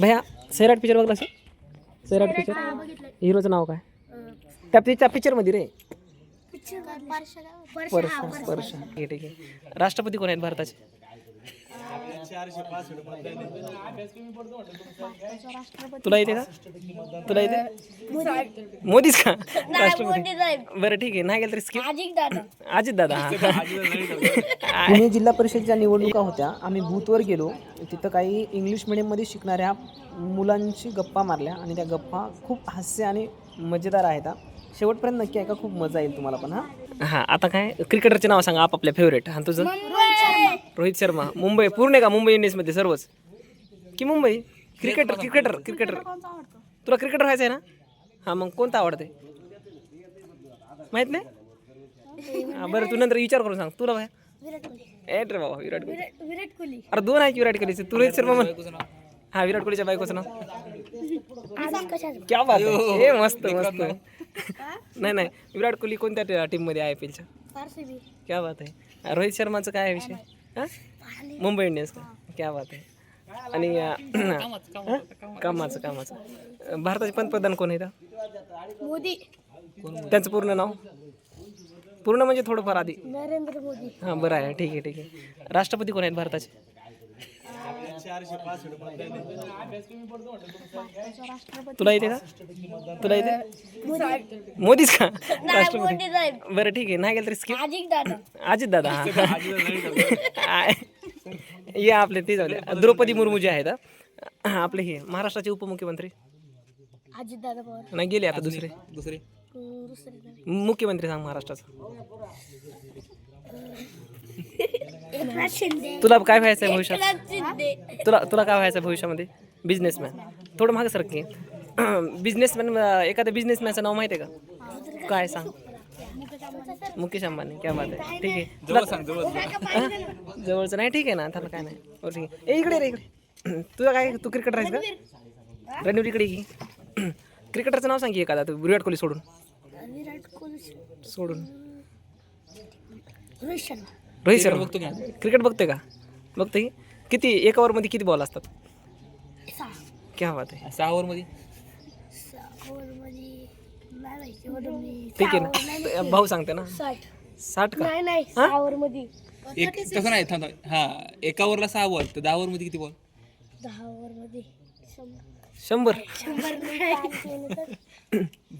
भैया सैराट पिक्चर बघला असेल? सैराट पिक्चर हिरोचं नाव काय? त्या त्या पिक्चरमध्ये रे. वर्षा. वर्षा. ठीक आहे ठीक आहे. राष्ट्रपती कोण आहेत भारताचे? तुला येते का? तुला येते? मोदीच का? राष्ट्रपती. बरं ठीक आहे. नाही गेलं तरी स्किप अजित दादा. पुणे जिल्हा परिषदेच्या निवडणुका होत्या. आम्ही बूथवर गेलो. तिथं काही इंग्लिश मिडियममध्ये शिकणाऱ्या मुलांशी गप्पा मारल्या आणि त्या गप्पा खूप हास्य आणि मजेदार आहेत हा. शेवटपर्यंत नक्की ऐका खूप मजा येईल तुम्हाला पण हां. हां आता काय? क्रिकेटरचे नाव सांगा आपापल्या फेवरेट हां तुझं? रोहित शर्मा. मुंबई पूर्ण आहे का मुंबई इंडियन्समध्ये सर्वच. की मुंबई? क्रिकेटर क्रिकेटर क्रिकेटर तुला क्रिकेटर व्हायचं आहे ना? हां मग कोणतं आवडते माहीत नाही? हां बरं तू नंतर विचार करून सांग. तुला काय ए रे बाबा विराट कोहली. विराट कोहली. अरे दोन आहे की विराट कोहलीचे. तू रोहित शर्मा म्हण. हा विराट कोहलीच्या बायकोचं नाव. क्या बात आहे. ए मस्त मस्त. नाही नाही. विराट कोहली कोणत्या टीममध्ये आहे पीलच्या आरसीबी क्या बात आहे. रोहित शर्माचं काय आहे विषय? हां मुंबई इंडियन्स का? क्या बात आहे आणि कामाचं कामाचं. भारताचे पंतप्रधान कोण आहेत मोदी. त्यांचं पूर्ण नाव? पूर्ण म्हणजे थोडंफार आधी. नरेंद्र मोदी. हां बरं आहे. ठीक आहे ठीक आहे. राष्ट्रपती कोण आहेत भारताचे? तुला येते का? तुला येते? मोदीच का? राष्ट्रपती बरं ठीक आहे. नाही गेलं तरी स्किप अजित दादा. अजित दादा हा. ये आपले ते द्या द्रौपदी मुर्मू जे आहेत हा. आपले हे महाराष्ट्राचे उपमुख्यमंत्री. अजित दादा पवार. नाही गेले आता दुसरे. दुसरे? मुख्यमंत्री सांग महाराष्ट्राचा. तुला काय व्हायचं आहे भविष्यात? तुला तुला काय व्हायचं आहे भविष्यामध्ये? बिझनेसमॅन थोडं मागं सर की. बिझनेसमॅन एखाद्या बिझनेसमॅनचं नाव माहिती आहे का? काय सांग? मुकेश अंबानी. क्या बात आहे. ठीक आहे. तुला हा? जवळचं नाही? ठीक आहे ना. त्याला काय नाही. हो ठीक आहे ए इकडे रे इकडे. तुझं काय तू क्रिकेट राहायचं का? रणवीर. इकडे की. क्रिकेटरचं नाव सांग की एखादा. तू विराट कोहली सोडून. विराट कोहली सोडून. रोहित शर्मा. रोहित शर्मा. बघतो का क्रिकेट बघते का? बघते की किती एक ओव्हरमध्ये किती बॉल असतात? सहा. क्या बात आहे. सहा ओव्हरमध्ये सहा ओव्हरमध्ये ठीक आहे ना. भाऊ सांगते ना. साठ. का? नाही नाही. सहा ओव्हरमध्ये. एक तसं नाही थांब. हा एका ओव्हरला सहा बॉल तर दहा ओव्हरमध्ये किती बॉल दहा ओव्हरमध्ये शंभर.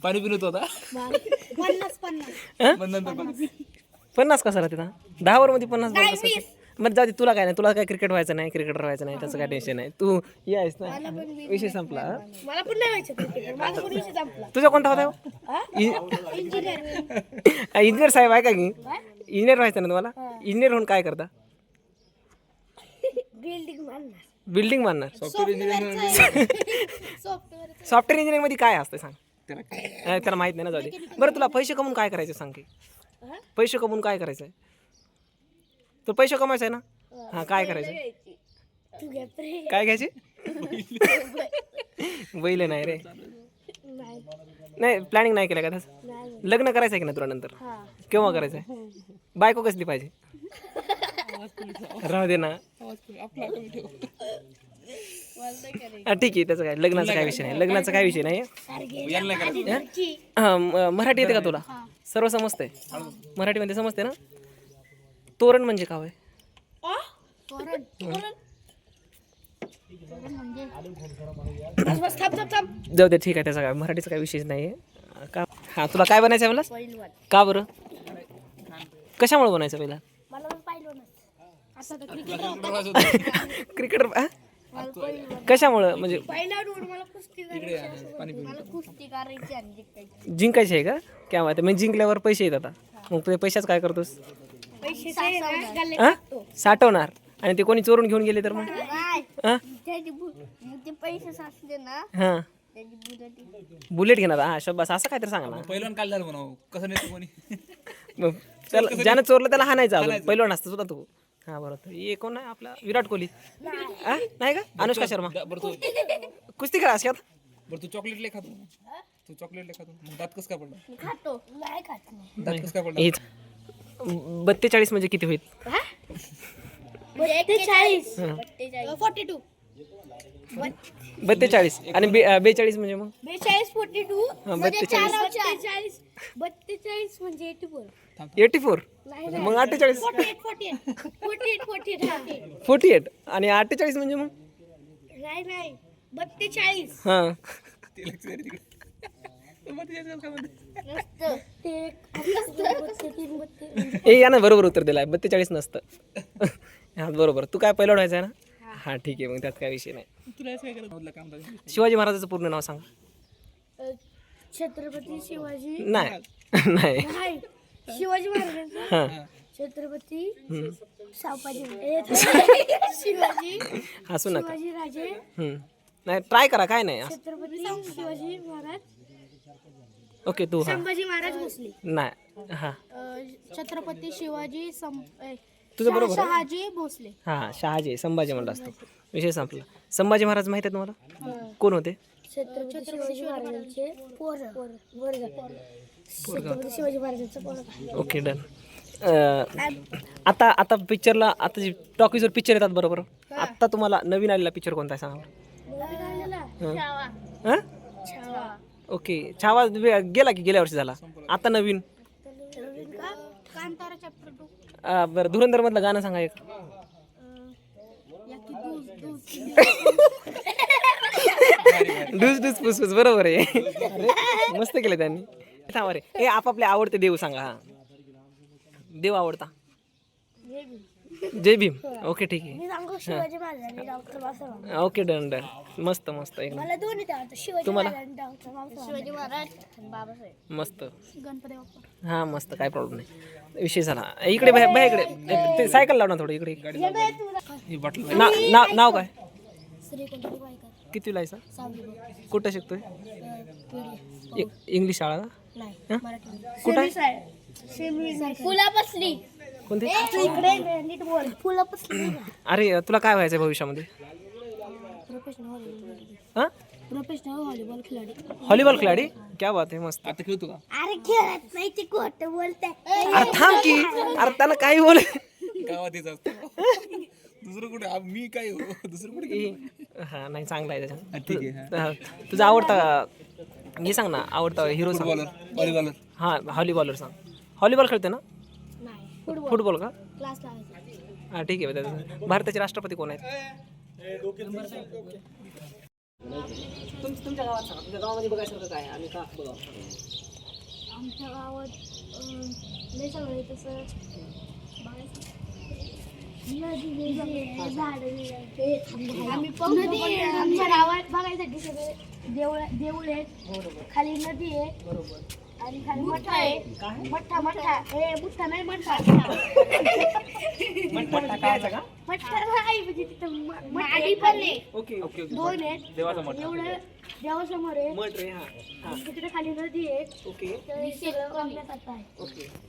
पाणी पिणत होता पन्नास पन्नास. पन्नास कसा राहते ना दहा ओव्हरमध्ये पन्नास बॉल कसं मग जाऊ दे तुला काय नाही तुला काय क्रिकेट व्हायचं नाही क्रिकेटर व्हायचं नाही त्याचं काय टेन्शन नाही. तू ये आहेस ना. विषय संपला हा? मला पण नाही व्हायचं क्रिकेटर माझा पण विषय संपला. तुझा कोणता होता? हो? इंजिनियर इंजिनियर साहेब आहे का की? इंजिनियर व्हायचं ना तुम्हाला? इंजिनियर होऊन काय करता? बिल्डिंग बांधणार बिल्डिंग बांधणार सॉफ्टवेअर सॉफ्टवेअर इंजिनिअरिंगमध्ये काय असतं सांग? अं, त्याला माहीत नाही ना जाऊ दे. बरं तुला पैसे कमवून काय करायचं सांग की? पैसे कमवून काय करायचं आहे तर पैसे कमायचं आहे ना? हां काय करायचं आहे? तू घे प्रे. काय घ्यायचे? बैल नाही रे. नाही नाही प्लॅनिंग नाही केलं का तसं? नाही. लग्न करायचं आहे की नाही तुला नंतर? हा. केव्हा करायचं आहे बायको कसली पाहिजे? राहू दे ना. हा, ठीक आहे त्याचं काय लग्नाचा काय विषय नाही. लग्नाचा काय विषय नाही. यायला नाही करायचं हा, मराठी येते का तुला? सर्व समजतंय. मराठीमध्ये समजते ना? तोरण म्हणजे काय जाऊ दे ठीक आहे त्याचा काय मराठीचा काय विषयच नाही आहे का? हां तुला काय बनायचं आहे मला का बरं? कशामुळे बनायचं पहिला? क्रिकेटर कशामुळं? म्हणजे पहिल्यावर मला कुस्ती करायची मला कुस्ती करायची आणि जिंकायची जिंकायचे आहे का? क्या माहिती म्हणजे जिंकल्यावर पैसे येतात आता. मग ते पैशाच काय करतोस? पैसे ते ना गल्ले हां टाकतो. साठवणार. आणि ते कोणी चोरून घेऊन गेले तर मग? नाही. हां त्याची बु- मग ते पैसे साचले ना हां. त्याची बुलेट बुलेट घेणार. हां शब्बास असं काहीतरी सांगा ना. पहिलं काल झालं म्हणा कसं नाही कोणी? मग त्याला ज्यानं चोरलं त्याला हाणायचं अजून. पहिलं नसतं सुद्धा तू. हां बरोबर हे कोण आहे आपला? विराट कोहली. हां? नाही का? अनुष्का शर्मा. बरं तू कुस्ती करा अशात बरं तू चॉकलेट ले खातो. तू चॉकलेट ले खातो. मग दात कसं काय पडला खातो. नाही खात नाही दात कसं काय पडला हेच बत्तेचाळीस म्हणजे किती होईल? हां? Forty two. बत्तेचाळीस. आणि बेचाळीस म्हणजे मग? बेचाळीस फोर्टी टू हा, बत्तेचाळीस. बत्तेचाळीस म्हणजे एटी फोर. एटी फोर मग अठ्ठेचाळीस. Forty eight. आणि अठ्ठेचाळीस म्हणजे मग? नाही नाही. बत्तेचाळीस. हां. म्हणजे ए या ना बरोबर उत्तर दिलाय. बत्तेचाळीस नसतं. हा बरोबर. तू काय पहिला व्हायचं आहे ना? हां ठीक आहे मग त्यात काय विषय नाही. तुला असं काय करत नव्हतं काम दादा? शिवाजी महाराजाचं पूर्ण नाव सांग. अ, छत्रपती शिवाजी नाही. नाही. नाही शिवाजी महाराजांचं? हां. छत्रपती शिवाजी हसू नका. शिवाजी राजे. हम्म. नाही ट्राय करा काय नाही. छत्रपती शिवाजी महाराज. ओके तू हां. संभाजी महाराज भोसले. नाही हां. अ, छत्रपती शिवाजी सं तुझं बरोबर आहे. शहाजी भोसले. हां शहाजी संभाजी म्हणलं असतो. विषय संपला. संभाजी महाराज माहीत आहेत तुम्हाला? कोण होते? छत्रपती शिवाजी महाराजांचे पोर. वर्ग छत्रपती शिवाजी महाराजांचं पोर. Okay done. आता आता पिक्चरला आता जे टॉकीजवर पिक्चर येतात बरोबर. आता तुम्हाला नवीन आलेला पिक्चर कोणता आहे सांगा बरं. हां? छावा. ओके छावा वे- गेला की गेल्या वर्षी झाला. आता नवीन. अं, बरं धुरंधर मधलं गाणं सांगा एक. डूस डुस फुसफुस बरोबर आहे. अरे मस्त केलं त्यांनी. थांबा रे हे आपापले आवडते देव सांगा हा. देव आवडता. जय भीम. ओके ठीक आहे. मी सांगू शिवाजी महाराजांनी doctor Babasaheb okay done done. मस्त मस्त एकदम शिवाजी तुम्हाला? मस्त. हा मस्त काय प्रॉब्लेम नाही. विषय झाला. इकडे बाहेर इकडे. ते सायकल लाव ना थोडं इकडे ही बॉटल ना नाव नाव काय? किती लायचा कुठं शिकतोय? इंग्लिश शाळा? का नाही? मराठी कुठं? आहे? फुला बसली कोणते? इकडे नीट बोल. फुला बसली अरे तुला काय व्हायचं भविष्यामध्ये? प्रोफेशनल व्हॉलीबॉल हां? प्रोफेशनल व्हॉलीबॉल खिलाडी व्हॉलीबॉल क्या बात आहे मस्त. आता खेळतो का? अरे खेळत नाही ते खोट बोलताय अरे थांब की. अरे त्यांना काही बोल. गावात येत असतो. दुसरं कुठे? आ, मी काय हो? दुसरं कुठे हा नाही चांगला आहे हा, त्याच्या ठीक आहे हा. तुझा आवडता हे सांग ना आवडता हिरो सांग. फुटबॉलर व्हॉलीबॉलर हा व्हॉलीबॉलर सांग. व्हॉलीबॉल खेळते ना? फुटबॉल. का? क्लास लावायचा. हा ठीक आहे त्याचं भारताचे राष्ट्रपती कोण आहेत? तुमच्या गावात सांगा तुमच्या गावामध्ये बघायसारखं काय आणि का बघा आमच्या गावात अं, लय सगळं आहे तसं. आमच्या गावात बघायसाठी सगळे देवळ देऊळ आहेत. खाली नदी आहे. बरोबर. आणि खाली मठा आहे. मठ्ठा मठ्ठा. हे मुठ्ठा नाही मठ्ठा का? मठ्ठा नाही म्हणजे तिथं म- मठ पण आहे. Okay okay okay. दोन आहेत. देवाचा मठ. एवढं देवासमोर आहे. मठ रे हा. तिकडे खाली नदी आहे. ओके. हे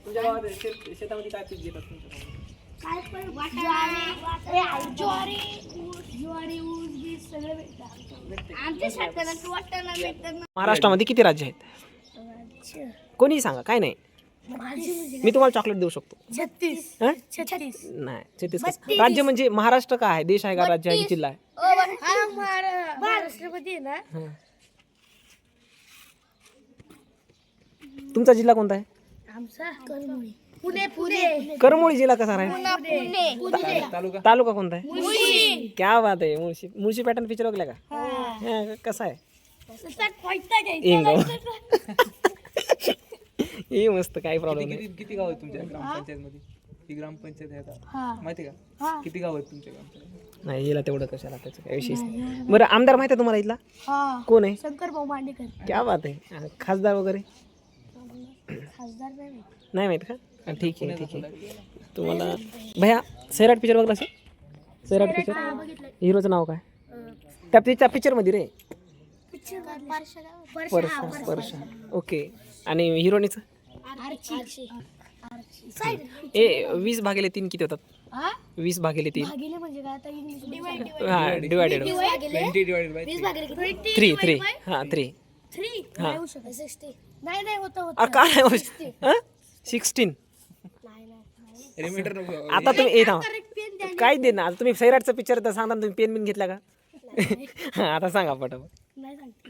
तुमच्या गावात शेत शेतामध्ये काय पीक घेतात तुमच्या गावात? काय पण ज्वारी ए, ज्वारी ऊस ज्वारी ऊस बीस सगळं भेटतं आमच्या शेतकऱ्यांना वाटतं भेटतं महाराष्ट्रामध्ये किती राज्य आहेत? कोणी सांगा काय नाही. मी तुम्हाला चॉकलेट देऊ शकतो. छत्तीस. हं? छत्तीस. नाही छत्तीस कसं? राज्य म्हणजे महाराष्ट्र काय आहे? देश आहे का राज्य आहे की जिल्हा आहे? महाराष्ट्रमध्ये आहे ना? हं. तुमचा जिल्हा कोणता आहे? आमचा? करमुळी. पुणे पुणे. करमोळी जिल्हा कसा आहे पुणे तालुका? तालुका कोणता आहे? क्या बात आहे मुळशी. मुळशी पॅटर्न पिक्चर बघला का? हं, कसा आहे? हे मस्त काही प्रॉब्लेम नाही किती किती गाव आहेत तुमच्या ग्रामपंचायत मध्ये ही ग्रामपंचायत आहे आता. हा. माहिती आहे. का? किती गाव आहेत तुमच्या ग्रामपंचायत नाही हिला तेवढं कशाला त्याचं काय विशेष नाही. बरं आमदार माहिती आहे तुम्हाला इथला? हा. कोण आहे? शंकर भाऊ मांडेकर. क्या बात आहे. खासदार वगैरे? खासदार नाही माहीत. नाही माहीत का? ठीक आहे ठीक आहे. तुम्हाला भैया सैराट पिक्चर बघला असेल? सैराट पिक्चर हा, हिरोचं नाव काय? त्या त्या पिक्चरमध्ये रे. पिक्चर परशा. ओके. आणि हिरोनीचं? ए वीस भागेले तीन किती होतात? वीस भागेले तीन. भागिले काय? आता इंग्लिश डिवाइड हा डिवायडेड थ्री थ्री हां थ्री थ्री हा. नाही होऊ शकत. सिक्स्टी नाही नाही होतं होतं. अरे काय हां? सिक्स्टीन आता तुम्ही द्या काय दे ना? आता तुम्ही सैराटचं पिक्चर तर सांगता ना तुम्ही पेन बिन घेतला का? हा, आता सांगा पटापट.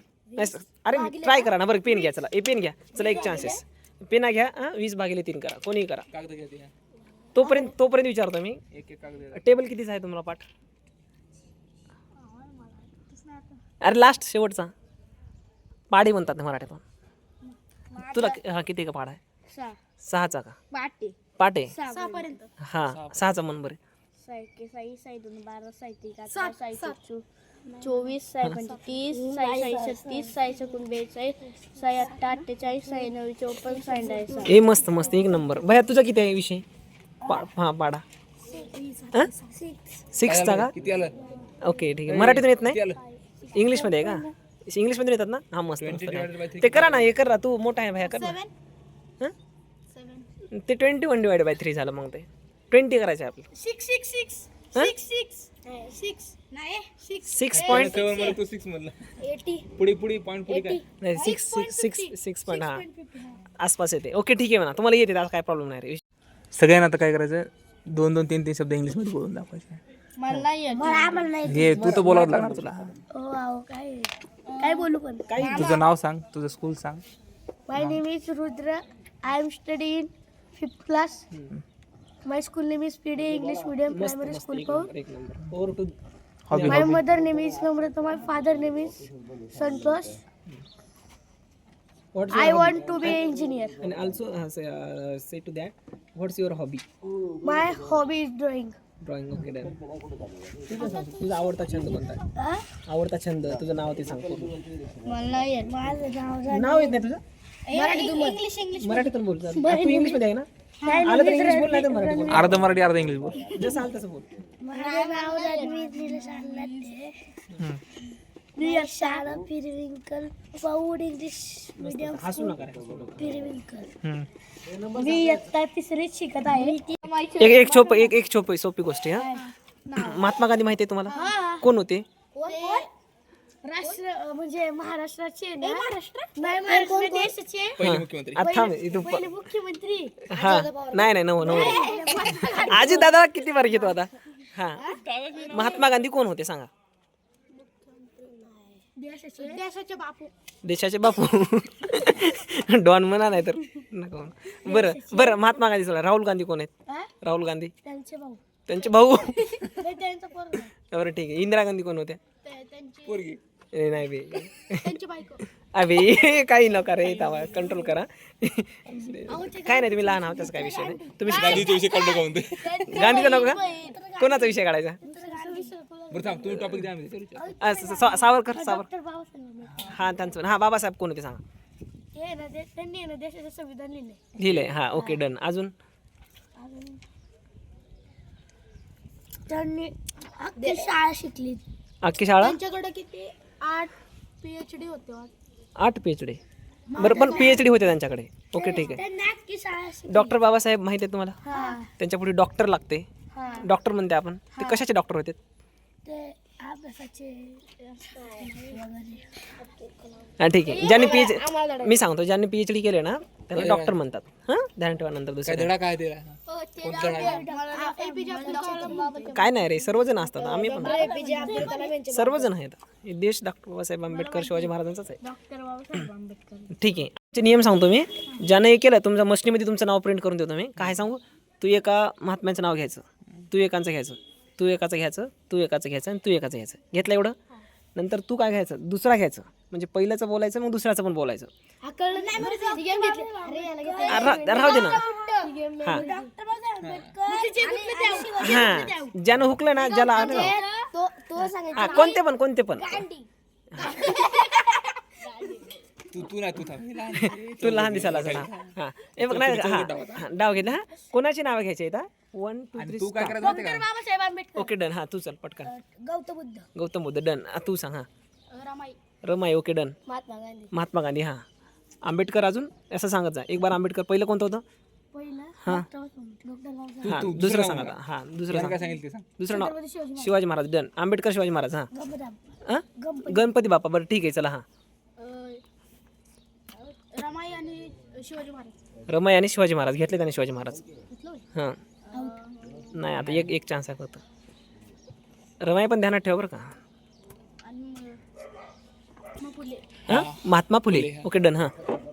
अरे ट्राय करा ना बरं पेन घ्या चला. ए पेन घ्या. चला एक चान्सेस पेना घ्या हा वीस भागिले तीन करा कोणीही करा. कागद घ्या ते. तोपर्यंत तोपर्यंत विचारतो मी. एक एक कागद घ्या. टेबल कितीचा आहे तुम्हाला पाठ? अरे लास्ट शेवटचा. पाडी म्हणतात ना मराठीतून. तुला हा किती का पाड आहे सहा. सहाचा का? पाटे. सहा पर्यंत. हा सहाचा मन बरे साई के साई साई दोन बारा साई त्रिक अठरा साई चौ चोवीस साई पंचवीस साई साई छत्तीस साई सकून बेचाळीस साई अठ्ठा अठ्ठेचाळीस साई नऊ चौपन्न साई डायसा ए मस्त मस्त. एक नंबर. भैया तुझा किती आहे विषय? पा हा पाडा. सिक्सचा का? किती आलं? ओके ठीक आहे. मराठीतून येत नाही? इंग्लिशमध्ये आहे का? इंग्लिशमध्ये येतात ना? हा मस्त ते करा ना हे करा. तू मोठा आहे भैया कर ना. हं? ते twenty one divide by three झालं मग ते. ट्वेंटी करायचं आहे आपलं. Six six six? Six six six नाही सिक्स सिक्स पॉईंट तू सिक्स एटी पुढे पुढे पॉईंट पुढे काय? नाही six six six six point हा. आसपास येते. ओके ठीक आहे म्हणा. तुम्हाला येते त्याला काय प्रॉब्लेम नाही रे. सगळ्यांना आता काय करायचं दोन दोन तीन तीन शब्द इंग्लिशमध्ये बोलून दाखवायचे. मला नाही येत. मला आम्हाला नाही हे तू तर बोलावं लागणार तुला. हो आहो काय? काय बोलू पण? तुझं नाव सांग. तुझं स्कूल सांग. My name is Rudra I am study in fifth class my school name is P D English medium primary school पाहून एक number over to hobby my mother name is Namrata my father name is Santosh what's I want to be engineer and also uh, say, uh, say to that what's your hobby? My hobby is drawing drawing okay done तुझा आवडता छंद कोणता आहे? आवडता छंद तुझं नाव ते सांग. पूर्ण. मला नाही येत माझं नाव नाव येत नाही तुझं? इंग्लिश इंग्लिश मराठीतून बोल. तू इंग्लिशमध्ये आहे ना? आलं तर इंग्लिश बोल नाही तर मराठी बोल. अर्ध मराठी अर्ध इंग्लिश बोल. जसं आलं तसं बोल. माझं नाव रणवीर मी शाळा पिरविंकल पाऊड इंग्लिश मीडियम हसू नका रे, हसू नका. पिरविंकल मी इयत्ता तिसरीत शिकत आहे. एक एक छोप एक एक छोप सोपी गोष्ट आहे हा? महात्मा गांधी माहिती आहे तुम्हाला? कोण होते? राष्ट्र म्हणजे महाराष्ट्राचे ना? नाही महाराष्ट्र देशाचे. पहिले मुख्यमंत्री. आता थांब इथून प- पहिले मुख्यमंत्री. हा. नाही नाही नव नव. आजी दादा किती बार घेतो आता? हा. महात्मा गांधी कोण होते सांगा? देशाचे. देशाचे बापू. देशाचे बापू. डॉन म्हणा नाही तर नका. म्हणू. बरं बरं महात्मा गांधी चला. राहुल गांधी कोण आहेत? हा? राहुल गांधी. त्यांचे भाऊ. त्यांचे भाऊ. ते त्यांचा पोरगा. बरं ठीक आहे. इंदिरा गांधी कोण होत्या? ते- त्यांची पोरगी. ए, नाही बे. त्यांची बायको. काही नका रे तावा कंट्रोल करा. काय नाही तुम्ही लहान आहात त्याचा काय विषय नाही. तुम्ही शिका. गांधीच्या विषयी काढलं का म्हणते गांधीचा नको का? कोणाचा विषय काढायचा? बरं थांब तुम्ही टॉपिक द्या आम्ही. त्याच्यावर आ, स- स- सावरकर सावर डॉक्टर बाबासाहेब आंबेडकर. हा त्यांचं हा बाबासाहेब कोण होते सांगा? हे ना ते- त्यांनी ना देशाचे संविधान लिहिले. लिहिलंय हा ओके डन अजून? त्यांनी अख्खी शाळा शिकली. अख्खी शाळा? त्यांच्याकडे किती? आठ पीएच डी होते वाटतं. आठ पी एच डी बरं पण पी एच डी होते त्यांच्याकडे. ओके ठीक आहे. डॉक्टर बाबासाहेब माहिती आहे तुम्हाला? हा. त्यांच्या पुढे डॉक्टर लागते. हा. डॉक्टर म्हणते आपण. ते कशाचे डॉक्टर होते? ते अभ्यासाचे हा ठीक आहे. ज्यांनी पी एच मी सांगतो ज्यांनी पी एच डी केले ना त्याला डॉक्टर म्हणतात. हां? ध्यान ठेवा नंतर काय दुसरं धडा काय दिला कलाम काय नाही रे सर्वजण असतात आम्ही पण. सर्वजण आहेत. हे देश डॉक्टर बाबासाहेब आंबेडकर शिवाजी महाराजांचाच आहे. डॉक्टर बाबासाहेब आंबेडकर. ठीक आहे. नियम सांगतो मी ज्यानं हे केलं तुमच्या मशीनीमध्ये तुमचं नाव प्रिंट करून देतो मी. काय सांगू? तू एका महात्म्याचं नाव घ्यायचं. तू एकाचं घ्यायचं. तू एकाचं घ्यायचं तू एकाचं घ्यायचं आणि तू एकाचं घ्यायचं. घेतलं एवढं? नंतर तू काय घ्यायचं? दुसरा घ्यायचं. म्हणजे पहिल्याचं बोलायचं मग दुसऱ्याचं पण बोलायचं. हा कळलं नाही. मला ती गेम घेतली. अरे याला घेतली. आ, रा- राहू दे ना. हा. हां. ज्यानं हुकलं ना ज्याला आलं. ना. तो तो सांगायचा हा कोणते पण कोणते पण. तू तू नाही तू थांब. तू लहान दिसायला हां. हे. बघ नाही हा. हा, डाव घेतला हा. कोणाची नावं घ्यायची आहेत वन टू आणि थ्री तू काय करायचं माहिती doctor Babasaheb Ambedkar. Okay done हां तू चल पटकन. गौतम बुद्ध. गौतम बुद्ध डन तू सांग हां. Ramai. Ramai okay done Mahatma Gandhi. Mahatma Gandhi हां. आंबेडकर अजून? असं सांगत जा. एक बार आंबेडकर पहिलं कोणतं होतं? पहिलं हां. डॉक्टर बाबासाहेब. हां तू दुसरं दुसरं सांगा. आता. हां दुसरं सांग. काय सांगितलं ते सांग. दुसरं नाव छत्रपती शिवाजी शिवाजी महाराज डन आंबेडकर शिवाजी महाराज हां. हां? गणपती. गणपती बाप्पा बरं ठीक आहे चला हां. रमाई आणि शिवाजी महाराज. रमाई आणि शिवाजी महाराज घेतले त्याने शिवाजी महाराज. घेतलं होय? हां. Out. नाही आता एक एक चान्स आहे फक्त. रमाई पण ध्यानात ठेवा बरं का. महात्मा फुले. हां? महात्मा फुले. ओके डन हां.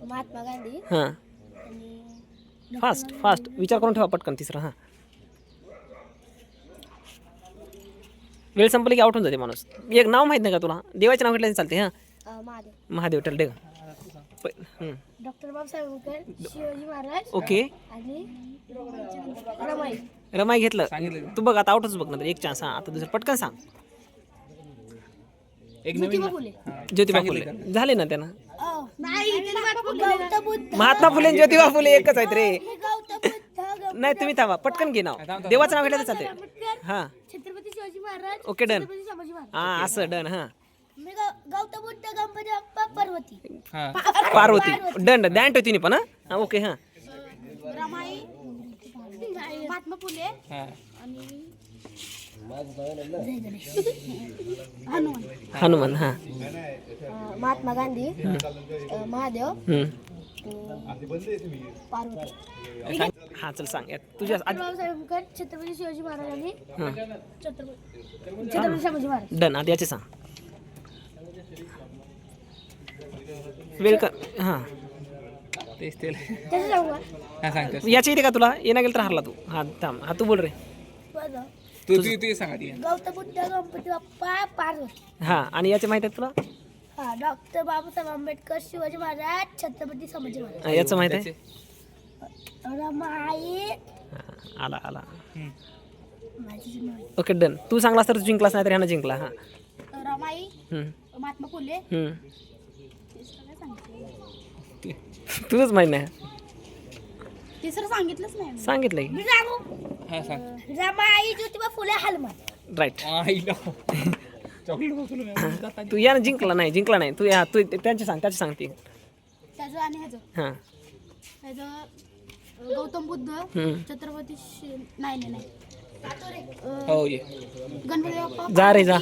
महात्मा गांधी. हां. आणि फास्ट फास्ट विचार करून ठेवा पटकन तिसरं हां. वेळ संपली की आउट होऊन जाते माणूस. एक नाव माहीत नाही का तुला? देवाचे नाव घेतलं तरी चालते हां. महादेव. महादेव टलडे डॉक्टर बाबासाहेब आंबेडकर शिवाजी महाराज ओके. आणि रमाई. रमाई घेतलं. सांगितलं. तू बघ आता आउटच बघ नंतर एक चान्स हां. आता दुसरं पटकन सांग. एक नवीन ज्योतिबा फुले ज्योतिबा फुले. झाले ना त्यानं? नाही गौतम बुद्ध. महात्मा फुले आणि ज्योतिबा फुले एकच आहेत रे. गौतम बुद्ध गौ- नाही तुम्ही थांबा. पटकन घे नाव. देवाचं नाव घेतलं तर चालते आंबेडकर हां. Chhatrapati Shivaji Maharaj okay done. Chhatrapati Sambhaji Maharaj. हां असं डन हां. मी गौ- गौतम बुद्ध गणपती बाप्पा पार्वती. हा. पार्वती. डन दॅन्ट होती पण हां? हां ओके हां. रमाई महात्मा फुले हा. हनुमान हनुमान हां. महात्मा गांधी महादेव हम्म. पार्वती. हां चल सांग. यात तुझ्या आधी बाबासाहेब आंबेडकर छत्रपती शिवाजी महाराज आणि हां. छत्रपती छत्रपती संभाजी महाराज. डन आधी याचे सांग. वेळ कर हां तेच ते हा सांगतेस याच्या इथे का तुला? येणं गेलं तर हरला तू. हां थांब. हा तू बोल रे. तू तू ते सांगा ती गौतम बुद्ध गणपती बाप्पा पार्वती. हां आणि याचे माहीत आहेत तुला? हा डॉक्टर बाबासाहेब आंबेडकर शिवाजी महाराज छत्रपती संभाजी महाराज. हां, याचं माहीत आहे? रमाई हां, आला आला. माझी आहे. Okay done. तू सांगलास तर तू जिंकलास नाही तर ह्यानं जिंकला. हां. रमाई. महात्मा फुले. हम्म. तिसरं काय सांगितलं ते- तुझंच माहीत नाही तिसरं सांगितलंच नाही मी. सांगितलंय. मी सांगू हा सांग. रमाई ज्योतिबा फुले हनुमान राईट आईला. चॉकलेट बसवलं तू यानं जिंकला नाही जिंकला नाही. तू या तू त्यांचे सांग त्याचे सांगते. त्याचं आणि ह्याचं. हां. गौतम बुद्ध. छत्रपती शि- नाही नाही नाही. अं, हो ये. गणपती बाप्पा जा रे जा.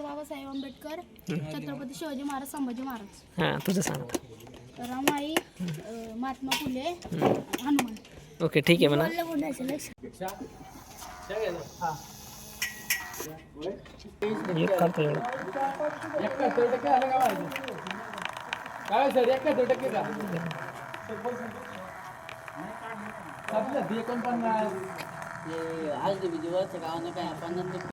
डॉक्टर बाबासाहेब आंबेडकर छत्रपती शिवाजी महाराज संभाजी महाराज. हाँ तुझं सांग. रमाई अं, महात्मा फुले हनुमान. ओके ठीक आहे म्हणा. एक काढतो एवढं काय सर एकाहत्तर टक्के का एकोणपन्नास आज दिवस गावानं काय आपण